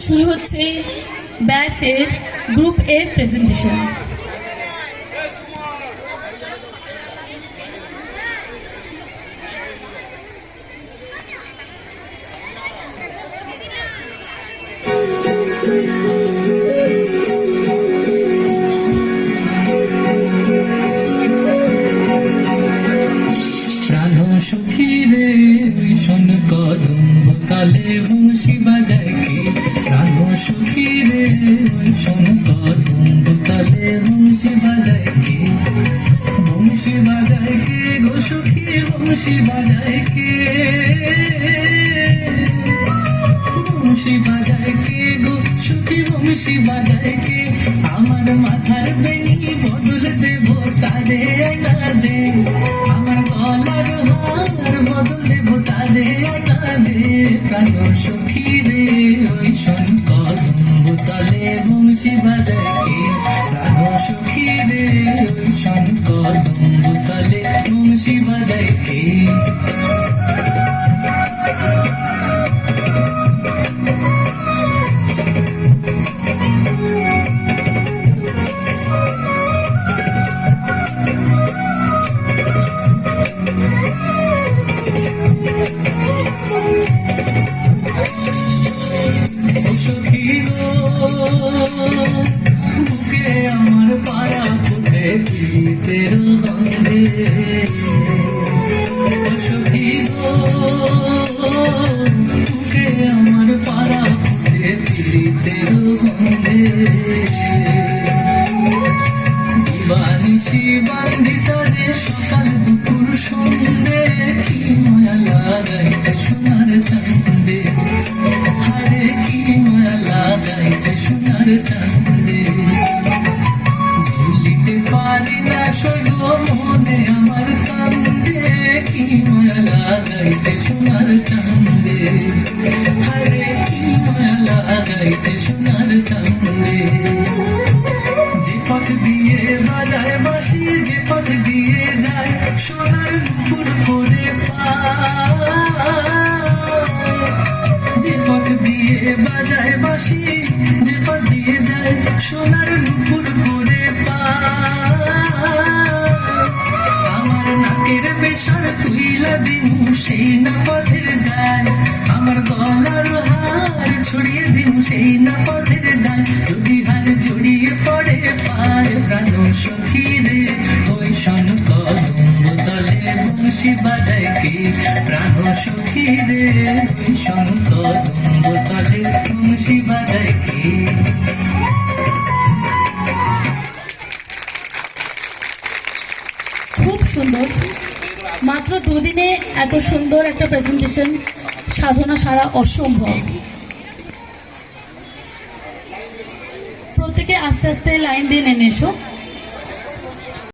শুরু হচ্ছে ব্যাচের গ্রুপ এ প্রেজেন্টেশন সুখী রে শোন কদম্ব তালে বংশী বাজায় সুখী রে কদম্ব তালে বংশী বাজায় কে? বংশী বাজায় কে গো সুখী? বংশী বাজায় কে? বংশী বাজায় কে গো সুখী? বংশী বাজায় কে? আমার মাথার বেনি বদল গন্ধে ও সখী আমার পাড়া ফুটে পীড়িতের গন্ধে বানিসি বান্দিতারে সকাল দুপুর সন্ধে কি মায়া লাগাইছে সোনার চান্দে হারে কি মায়া লাগাইছে সোনার চান্দে বাজায় বাসি যে পথ দিয়ে যায় সোনার নুপুর সেই না পথের গায় আমার গলার হার ছড়িয়ে দিন সেই না পথের গায় যদি হার জড়িয়ে পড়ে, পায় প্রাণ সখী রে। ওই শন কদম্ব তলে বংশী বাজায় কে? প্রাণ সখী রে। ওই শন কদম্ব তলে বংশী মাত্র দুদিনে এত সুন্দর একটা প্রেজেন্টেশন সাধনা সারা অসম্ভব। প্রত্যেকে আস্তে আস্তে লাইন দিয়ে নেমে এসো।